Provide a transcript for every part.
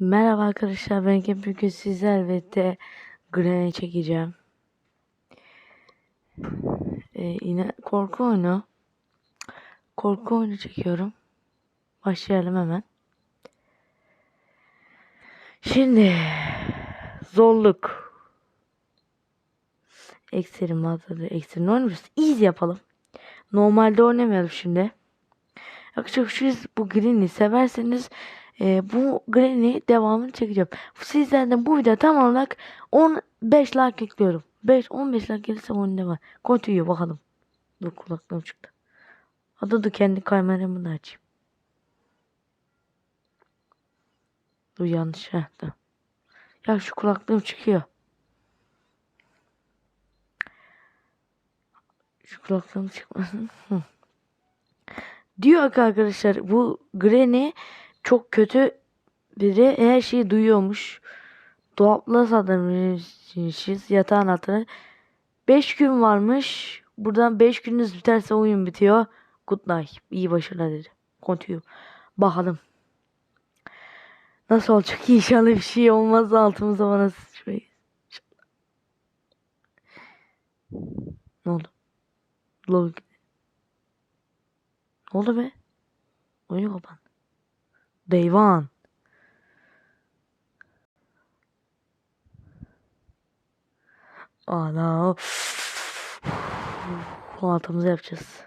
Merhaba arkadaşlar ben Kim bugün sizler ve de Granny çekeceğim. Ee, yine korku oyunu. Korku oyunu çekiyorum. Başlayalım hemen. Şimdi zorluk. Ekserim adı ekserim oynuyoruz. Easy yapalım. Normalde oynamayalım şimdi. Arkadaşlar siz bu Green'i severseniz e, bu Granny devamını çekeceğim. Sizlerden bu video tam olarak 15 like bekliyorum. 5 15 like gelirse onun ne var? Continue bakalım. Dur kulaklığım çıktı. Hadi dur kendi kameramı da açayım. Dur yanlış ha. tamam. Ya şu kulaklığım çıkıyor. Şu kulaklığım çıkmasın. Diyor ki arkadaşlar bu Granny çok kötü biri her şeyi duyuyormuş. Dolapla sadırmışız yatağın altına. 5 gün varmış. Buradan 5 gününüz biterse oyun bitiyor. Good night. İyi başarılar dedi. Continue. Bakalım. Nasıl olacak? İnşallah bir şey olmaz altımıza bana sıçrayız. Ne oldu? Lol. Ne oldu be? Oyun kapan. Deyvan. Ana. Altımızı yapacağız.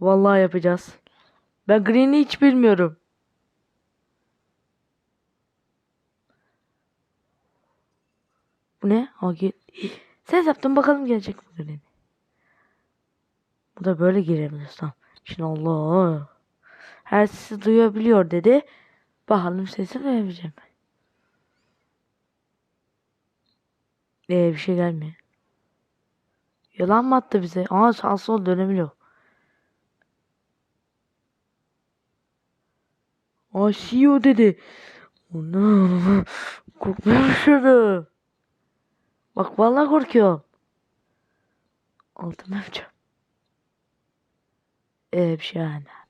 Vallahi yapacağız. Ben Green'i hiç bilmiyorum. Bu ne? Ha, gel- Ses yaptım bakalım gelecek mi Green? Bu da böyle girebiliriz tamam. Şimdi Allah. Her sesi duyabiliyor dedi. Bakalım sesi duyabileceğim. Ee bir şey gelmiyor. Yalan mı attı bize? Aa sağ sol dönebiliyor. Aa CEO dedi. Onu korkmaya başladı. Bak vallahi korkuyorum. Altıma yapacağım. Ee bir şey yani.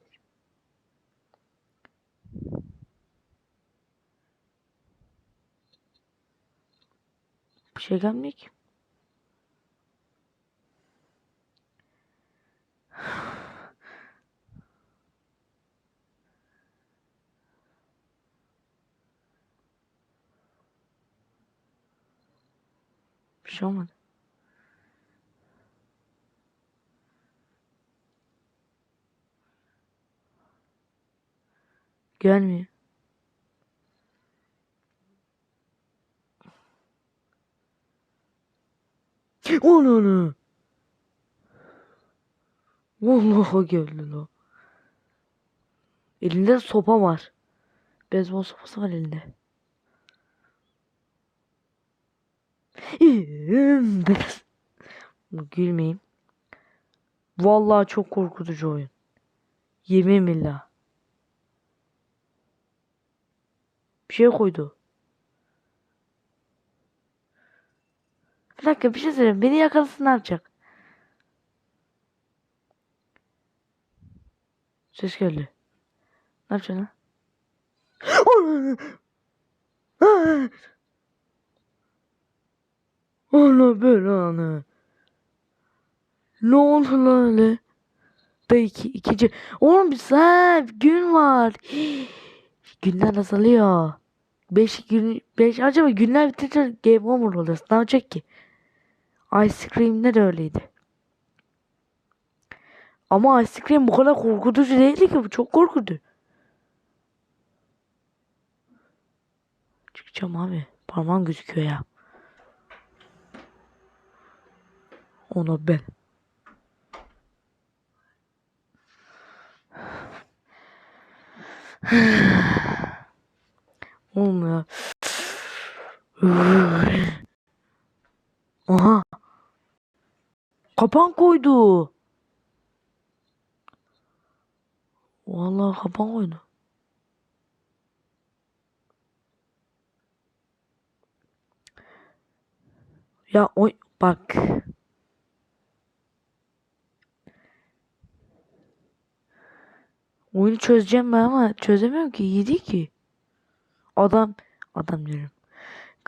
Bir şey gelmiyor ki. Bir şey olmadı. Gelmiyor. Onu onu. Vallahi geldi la. Elinde sopa var. Beyzbol sopası var elinde. Gülmeyeyim. Vallahi çok korkutucu oyun. Yemin billah. Bir şey koydu. Bir dakika bir şey söyleyeyim. Beni yakalasın ne yapacak? Ses geldi. Ne yapacaksın lan? Ana belanı. Ne oldu lan öyle? Da iki, ikinci. Oğlum bir saat gün var. Günler azalıyor. Beş gün, beş acaba günler bitince game over oluyor. Ne olacak ki? Ice Cream'de de öyleydi. Ama Ice Cream bu kadar korkutucu değildi ki. Bu çok korkutucu. Çıkacağım abi. Parmağım gözüküyor ya. Ona ben. Olmuyor. Aha. Kapan koydu. Vallahi kapan koydu. Ya oy bak. Oyunu çözeceğim ben ama çözemiyorum ki. Değil ki. Adam adam diyorum.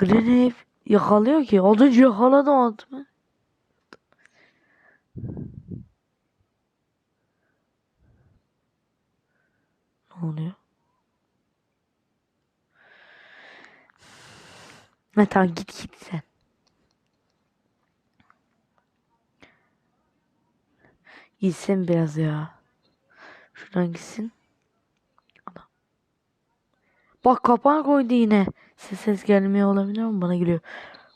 Hep yakalıyor ki. Az önce yakaladı adamı. Ne oluyor? Ha tamam git git sen. Gitsin biraz ya. Şuradan gitsin. Bak kapan koydu yine. Ses ses gelmiyor olabilir ama bana geliyor.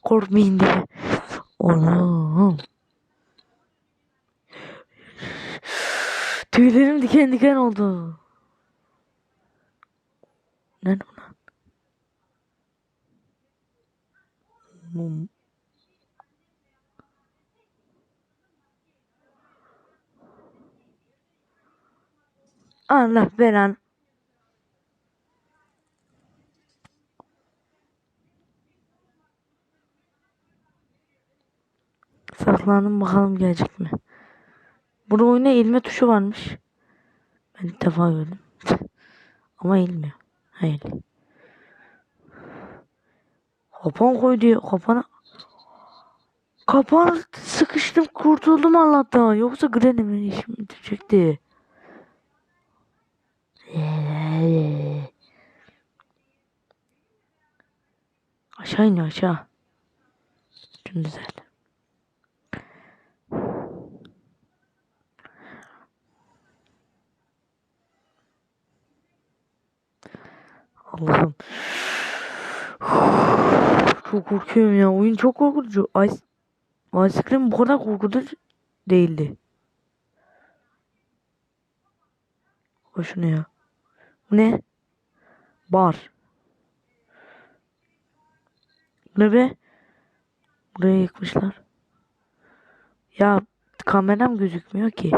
Korkmayın diye. Oğlum. Tüylerim diken diken oldu. Ne lan? Mum. Allah belanı. Saklandım bakalım gelecek mi? Burada oyuna eğilme tuşu varmış. Ben ilk defa gördüm. Ama eğilmiyor. Hayır. Kapan koy diyor. Kapana. Kapan sıkıştım kurtuldum Allah'tan. Yoksa Granny'min işimi bitirecekti. Aşağı in aşağı. Şunu düzelt. Allah'ım. Çok korkuyorum ya. Oyun çok korkutucu. Ice, Ice Cream bu kadar korkutucu değildi. Hoşuna ya. Bu ne? Bar. Ne be? Burayı yıkmışlar. Ya kameram gözükmüyor ki.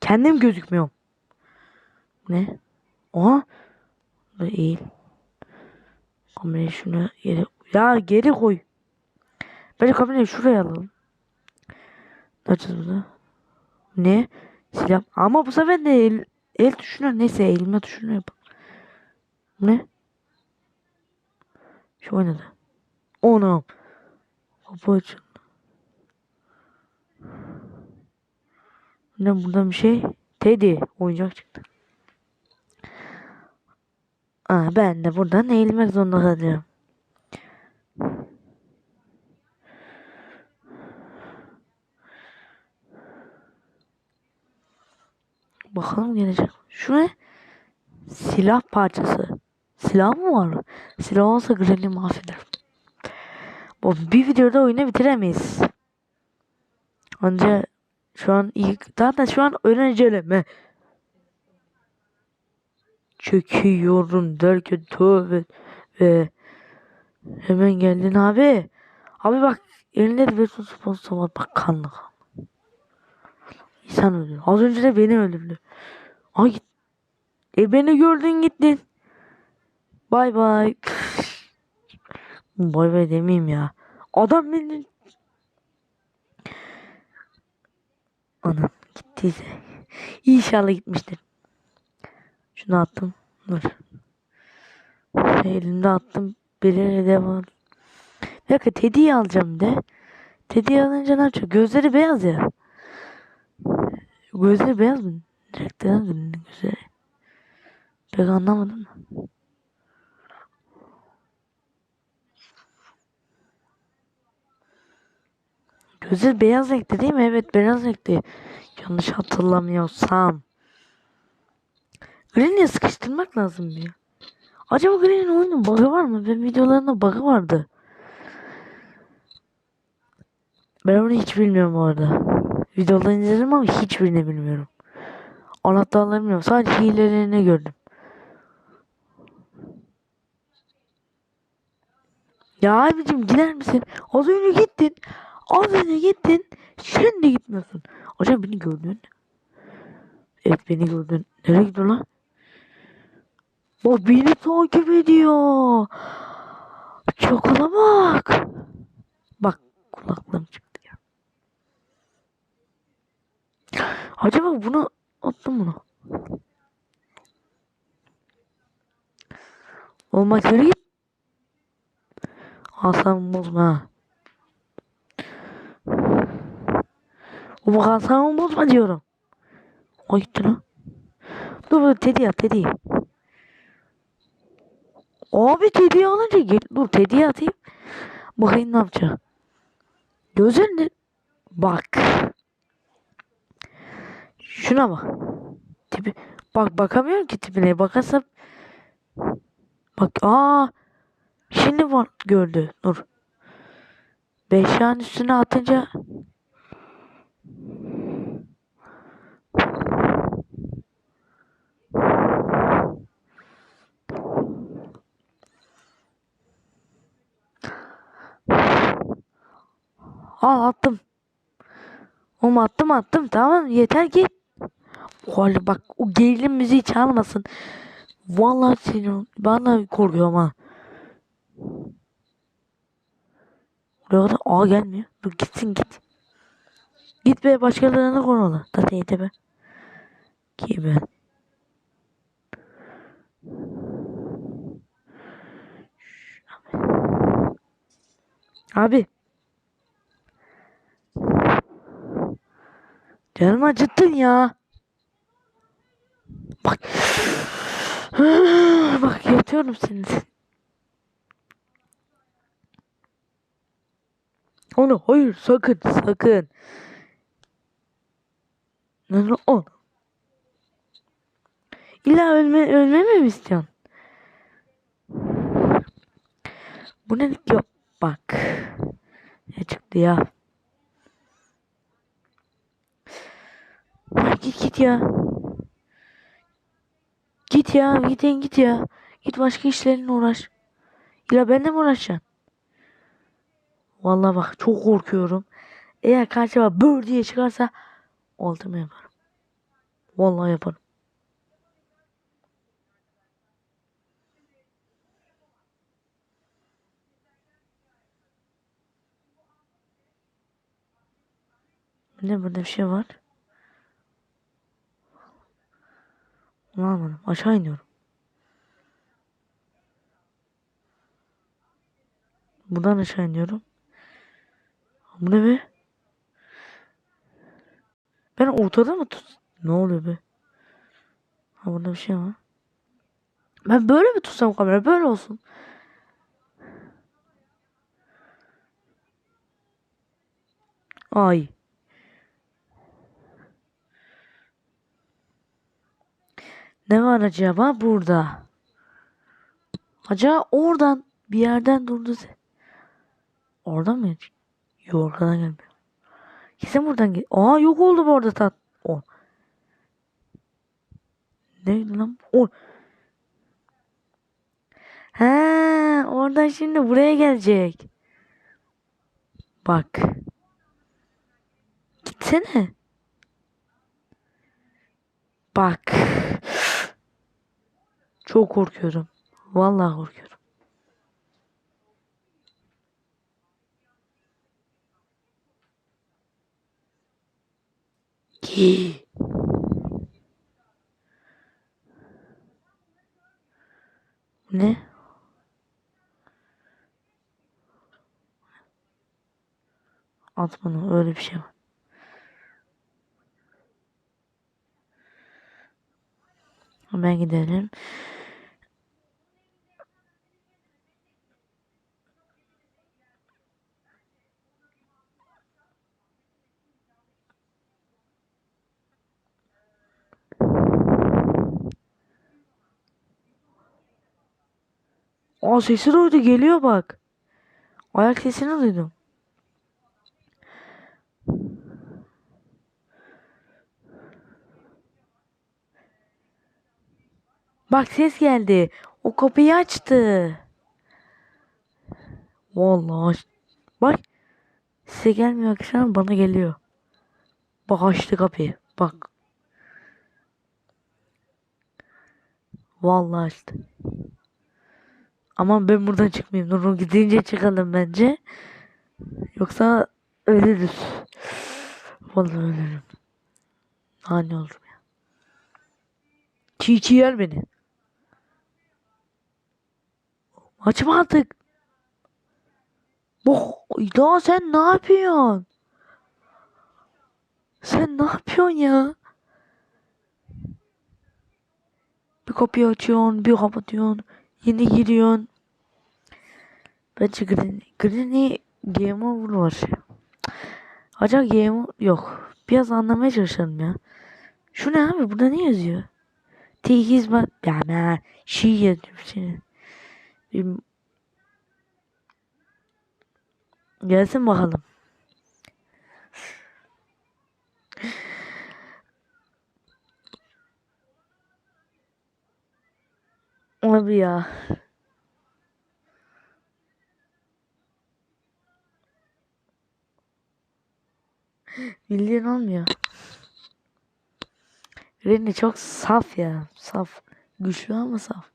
Kendim gözükmüyorum. Ne? Oha. Bu eğil. Kamerayı şuna yere... Ya geri koy. Bence kamerayı şuraya alalım. Ne yapacağız burada? Ne? Silah. Ama bu sefer de el, el tuşuna neyse elime tuşuna yapalım. Ne? Şu oynadı. Onu. Kapı açıldı. Ne burada bir şey? Teddy oyuncak çıktı. Aa, ben de buradan eğilmek zorunda kalacağım. Bakalım gelecek. Şu ne? Silah parçası. Silah mı var? Silah olsa Granny mahvederim. Bu bir videoda oyunu bitiremeyiz. Önce şu an ilk zaten şu an öğrenceleme çöküyorum derken tövbe ve hemen geldin abi. Abi bak elinde de sponsor var bak kanlı. İnsan öldü. Az önce de beni öldürdü. Ay. E beni gördün gittin. Bay bay. bay bay demeyeyim ya. Adam beni Anam gittiyse. İnşallah gitmiştir. Şunu attım. Dur. Elimde attım. Biri de var. Bir dakika alacağım de. Teddy'yi alınca ne yapacak? Gözleri beyaz ya. Gözleri beyaz mı? Direkt beyaz? Gözleri. Pek anlamadım. Gözleri beyaz renkte değil mi? Evet beyaz renkte. Yanlış hatırlamıyorsam. Granny'e sıkıştırmak lazım ya. Acaba Granny'nin oyunun bug'ı var mı? Ben videolarında bug'ı vardı. Ben onu hiç bilmiyorum bu arada. Videolarını izledim ama hiçbirini bilmiyorum. Anahtarlarını bilmiyorum. Sadece hilelerini gördüm. Ya abicim gider misin? Az önce gittin. Az önce gittin. Şimdi gitmiyorsun. Acaba beni gördün. Evet beni gördün. Nereye gidiyor lan? Bak beni takip ediyor. Çakala bak. Bak kulaklığım çıktı ya. Acaba bunu attım bunu. Olmaz yürü git. Aslan bozma ha. O bak aslan bozma diyorum. O gitti lan. Dur dur Teddy at Teddy. Abi Teddy'yi alınca gel. Dur Teddy'yi atayım. Bakayım ne yapacak. Gözün Bak. Şuna bak. Tipi. Bak bakamıyorum ki tipine. Bakarsam. Bak aa. Şimdi var gördü. Dur. Beşğin üstüne atınca Al attım. Oğlum attım attım tamam yeter ki. Oğlum bak o gerilim müziği çalmasın. Vallahi seni bana korkuyorum ha. Buraya kadar A gelmiyor. Dur gitsin git. Git be başkalarına konula. Zaten yeter be. Ki ben. Abi. Canımı acıttın ya. Bak. Bak yatıyorum senin. Onu hayır sakın sakın. Ne o? İlla ölme ölmemi mi istiyorsun? Bu ne yok bak. Ne çıktı ya? Git git ya. Git ya gidin git ya. Git başka işlerinle uğraş. Ya ben de mi uğraşacaksın? Vallahi bak çok korkuyorum. Eğer karşıma bör diye çıkarsa altıma yaparım. Vallahi yaparım. Ne burada bir şey var? Bunu almadım. Aşağı iniyorum. Buradan aşağı iniyorum. Bu ne be? Ben ortada mı tut? Ne oluyor be? Ha burada bir şey var. Ben böyle mi tutsam kamera? Böyle olsun. Ay. Ne var acaba burada? Acaba oradan bir yerden durdu. Oradan mı? Yok oradan gelmiyor. Kesin buradan gel. Aa yok oldu bu arada tat. O. Neydi lan? O. He, oradan şimdi buraya gelecek. Bak. Gitsene. Bak. Çok korkuyorum. Vallahi korkuyorum. Ki. Ne? At bunu öyle bir şey var. Ben gidelim. Aa sesi duydu geliyor bak. Ayak sesini duydum. Bak ses geldi. O kapıyı açtı. Vallahi Bak. Size gelmiyor akşam bana geliyor. Bak açtı kapıyı. Bak. Vallahi açtı. Ama ben buradan çıkmayayım. Nurun gidince çıkalım bence. Yoksa ölürüz. Vallahi ölürüm. Hani olurum ya. Çiğ çiğ yer beni. Açma artık. Oh, ya sen ne yapıyorsun? Sen ne yapıyorsun ya? Bir kapıyı açıyorsun, bir kapatıyorsun. Yeni giriyorsun. Bence Granny, Granny Game Over var. Acaba Game yok. Biraz anlamaya çalışalım ya. Şu ne abi? Burada ne yazıyor? T hizmet. Yani şey yazıyor. Bir... Gelsin bakalım. Abi ya. Bildiğin olmuyor. Reni çok saf ya. Saf. Güçlü ama saf.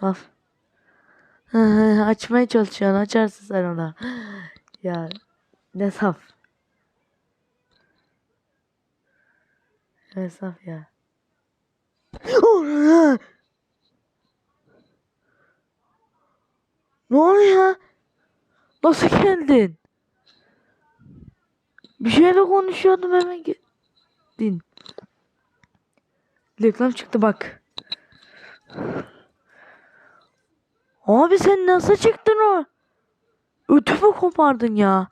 Saf. Açmaya çalışıyorsun. Açarsın sen ona. Ya ne saf. Ne saf ya. Ne oluyor? Nasıl geldin? Bir şeyle konuşuyordum hemen geldin. Reklam çıktı bak. Abi sen nasıl çıktın o? Ötümü kopardın ya.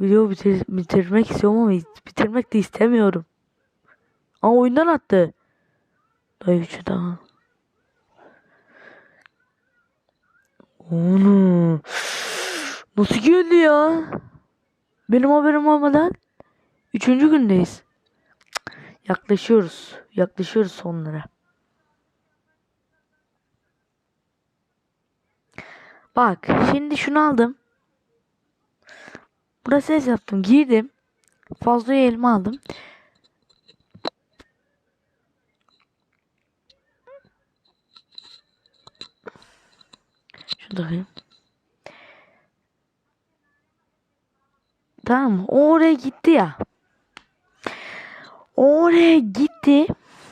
Video bitir bitirmek istiyorum ama bitirmek de istemiyorum. Aa oyundan attı. Dayı üçü daha. Onu. Nasıl geldi ya? Benim haberim olmadan. Üçüncü gündeyiz. Yaklaşıyoruz. Yaklaşıyoruz sonlara. Bak şimdi şunu aldım. Burada ses yaptım. Girdim. Fazla elma aldım. Şunu takayım. Tamam. O oraya gitti ya. O oraya gitti.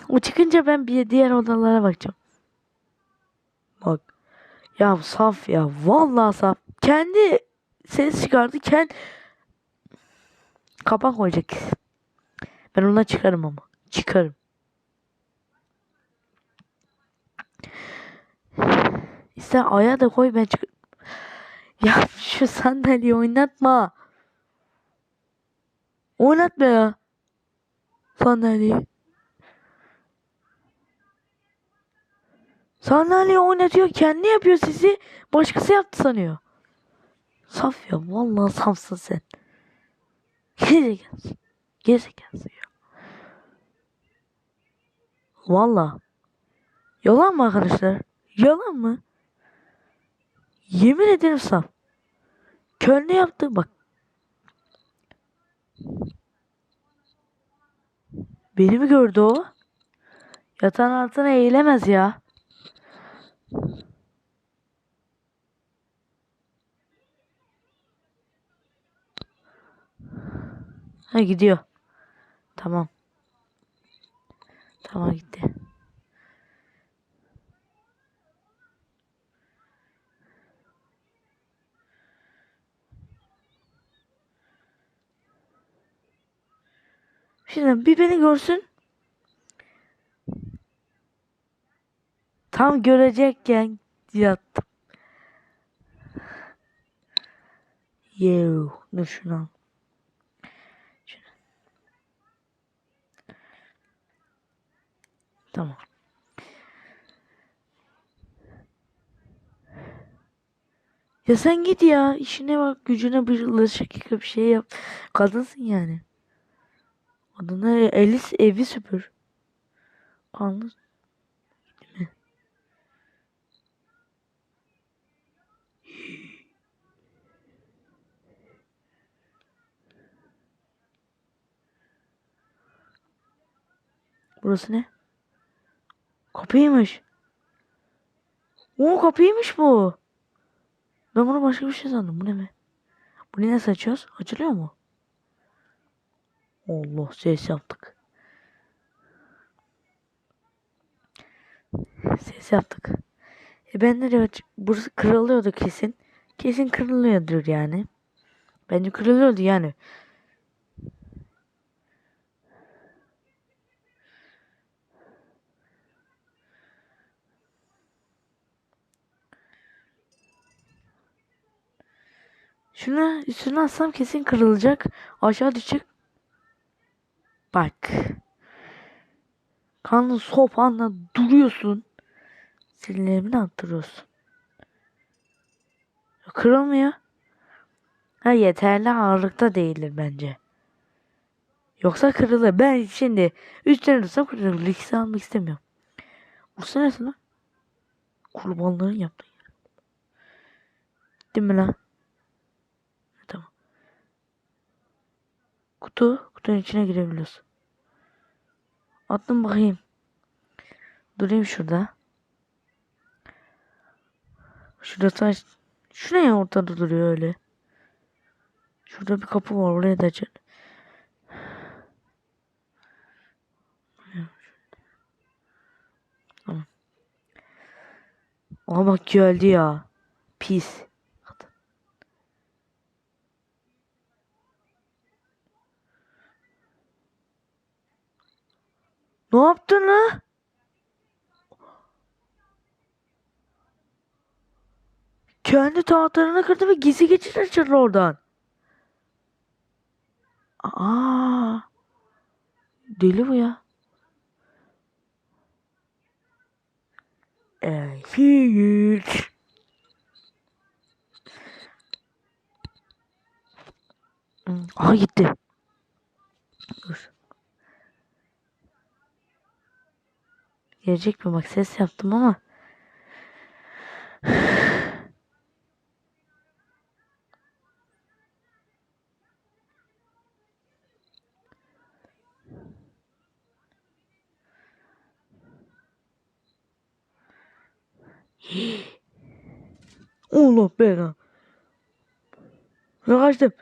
O çıkınca ben bir diğer odalara bakacağım. Bak. Ya saf ya. Vallahi saf. Kendi ses çıkardı. Kendi kapak koyacak. Ben ona çıkarım ama. Çıkarım. İster aya da koy ben çık. Ya şu sandalyeyi oynatma. Oynatma ya. Sandalyeyi. Sandalye oynatıyor. Kendi yapıyor sizi. Başkası yaptı sanıyor. Saf ya. Vallahi safsın sen. Gerizekalı. Gerizekalı ya. Vallahi. Yalan mı arkadaşlar? Yalan mı? Yemin ederim saf. Kölne yaptı bak. Beni mi gördü o? Yatağın altına eğilemez ya. Ha gidiyor. Tamam. Tamam gitti. Şimdi bir beni görsün. Tam görecekken yattım. Yew. Dur. Şunu. Tamam. Ya sen git ya. işine bak. Gücüne bir laşık bir şey yap. Kadınsın yani. Adına Elis evi süpür. Kanlı. Burası ne? Kapıymış. Oo kapıymış bu. Ben bunu başka bir şey sandım. Bu ne be? Bunu nasıl açıyoruz? Açılıyor mu? Allah ses yaptık. Ses yaptık. E ben nereye aç- Burası kırılıyordu kesin. Kesin kırılıyordur yani. Bence kırılıyordu yani. Şuna üstüne atsam kesin kırılacak. Aşağı düşecek. Bak. Kanlı sopanla duruyorsun. Sinirlerimi attırıyorsun. Kırılmıyor. Ha yeterli ağırlıkta değildir bence. Yoksa kırılır. Ben şimdi üstüne dursam kırılır. İkisi almak istemiyorum. Burası neresi? Kurbanların yaptığı yer. Değil mi lan? Tamam. Kutu. Kutunun içine girebiliyorsun. Attım bakayım. Durayım şurada. Şurada taş. Şu ne ya ortada duruyor öyle. Şurada bir kapı var. Oraya da açın. Tamam. Aa bak geldi ya. Pis. Ne yaptın la? Kendi tahtlarını kırdı ve gizli geçit açıldı oradan. Aa. Deli bu ya. Evet. Aha gitti. Dur. Gelecek mi? Bak ses yaptım ama. Allah bela. Ne kaçtım?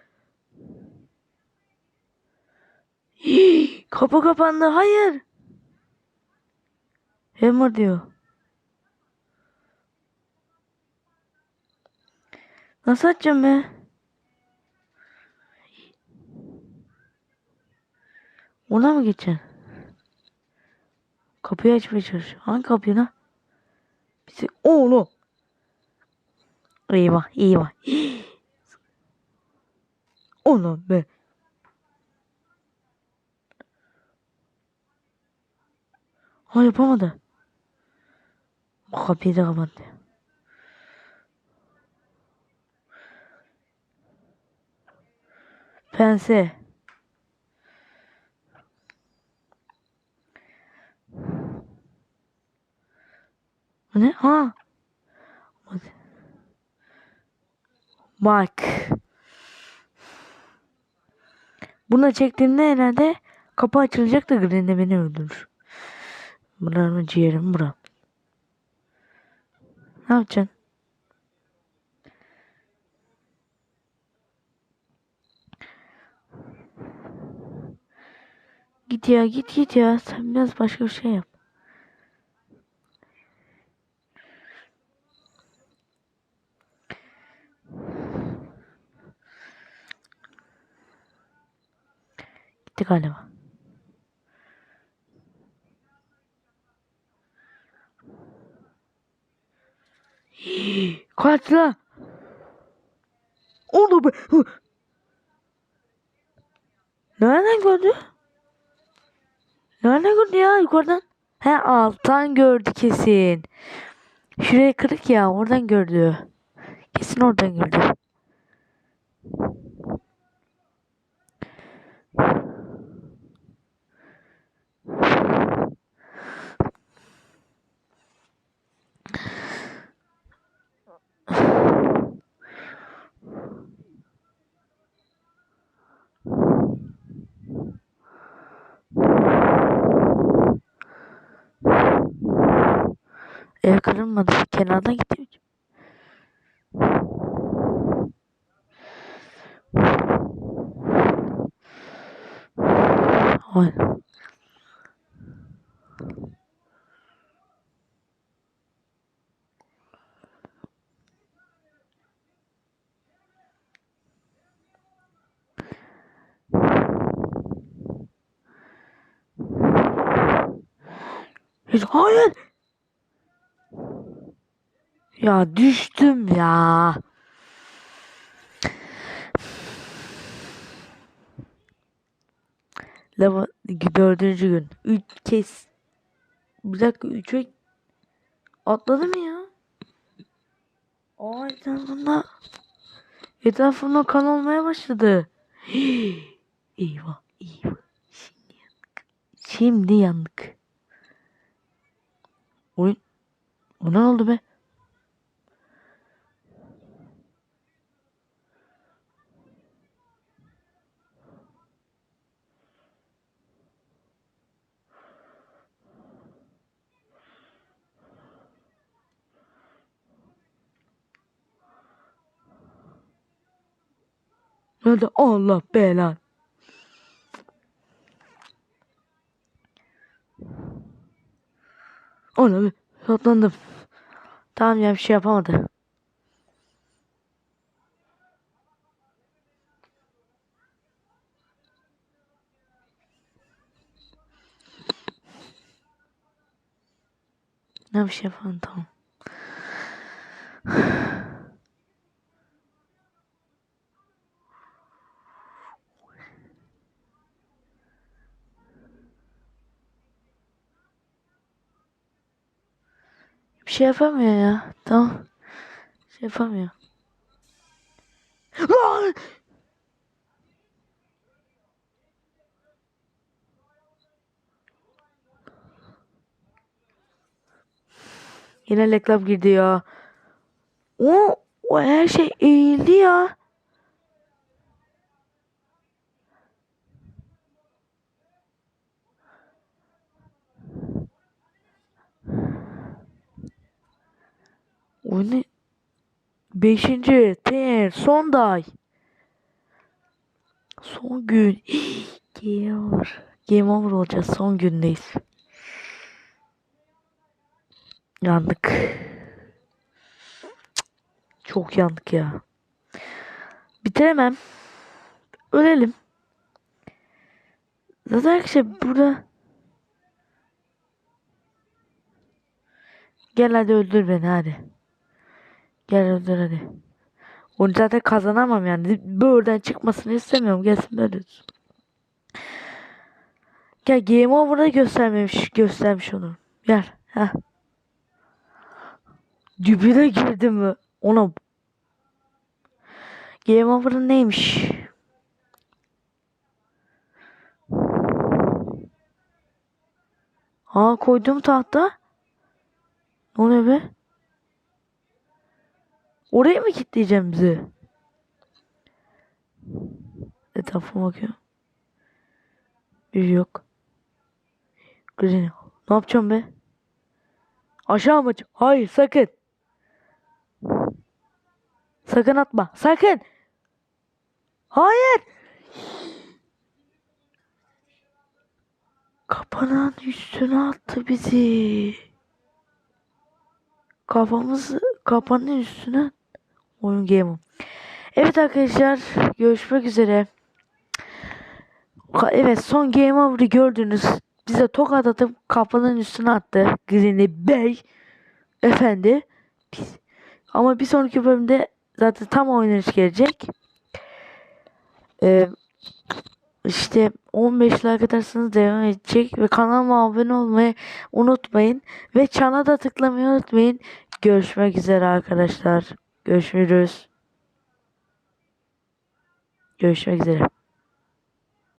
Kapı kapandı. Hayır. Hammer diyor. Nasıl açacağım be? Ona mı geçeceksin? Kapıyı açmaya çalışıyor. Hangi kapıyı lan? Bizi... Oğlum. Eyvah eyvah. Oğlum be. Ha yapamadı. Kapıyı da kapattı. Pense. Ne? Ha. Bak. Buna çektiğimde herhalde kapı açılacak da Green de beni öldürür. Buranın ciğerim buram. Ne yapacaksın? Git ya git git ya. Sen biraz başka bir şey yap. Gitti galiba. Kaç la. Hı. Nereden gördü? Nereden gördü ya yukarıdan? He alttan gördü kesin. Şuraya kırık ya oradan gördü. Kesin oradan gördü. ev kırılmadı. Kenardan gitti. Ay. Hayır. Ya düştüm ya. Lava dördüncü gün. Üç kez. Bir dakika üçe atladı mı ya? Aa etrafında etrafında kan olmaya başladı. eyvah eyvah. Şimdi yandık. Şimdi yandık. Oyun. O ne oldu be? Nerede? Allah belan. Ona bir atlandım. Tamam ya bir şey yapamadı. Ne bir şey yapamadı tamam. Bir şey yapamıyor ya. Tamam. Şey yapamıyor. Lan! Yine reklam girdi ya. O, o her şey eğildi ya. O ne? Beşinci, ten, son day. Son gün. Game over. Game over olacağız. Son gündeyiz. Yandık. Çok yandık ya. Bitiremem. Ölelim. Zaten arkadaşlar burada Gel hadi öldür beni hadi. Gel öldür hadi. Onu zaten kazanamam yani. Buradan çıkmasını istemiyorum. Gelsin böyle. Gel Game Over'da göstermemiş. Göstermiş onu. Gel. Heh. Dibine girdim mi? Ona Game Over'ın neymiş? Aa koydum tahta. Ne oluyor be? Oraya mı kilitleyeceğim bizi? Etrafıma bakıyorum. Bir şey yok. Green. Ne yapacağım be? Aşağı mı? Hayır sakın. Sakın atma. Sakın. Hayır. Kapanın üstüne attı bizi. Kafamızı kapanın üstüne oyun game. Evet arkadaşlar görüşmek üzere. Evet son game over'ı gördünüz. Bize tokat atıp kafanın üstüne attı. Green'i Bey. Efendi. Biz. Ama bir sonraki bölümde zaten tam oynanış gelecek. Ee, işte 15 like atarsanız devam edecek ve kanalıma abone olmayı unutmayın ve çana da tıklamayı unutmayın. Görüşmek üzere arkadaşlar. Görüşürüz. Görüşmek üzere.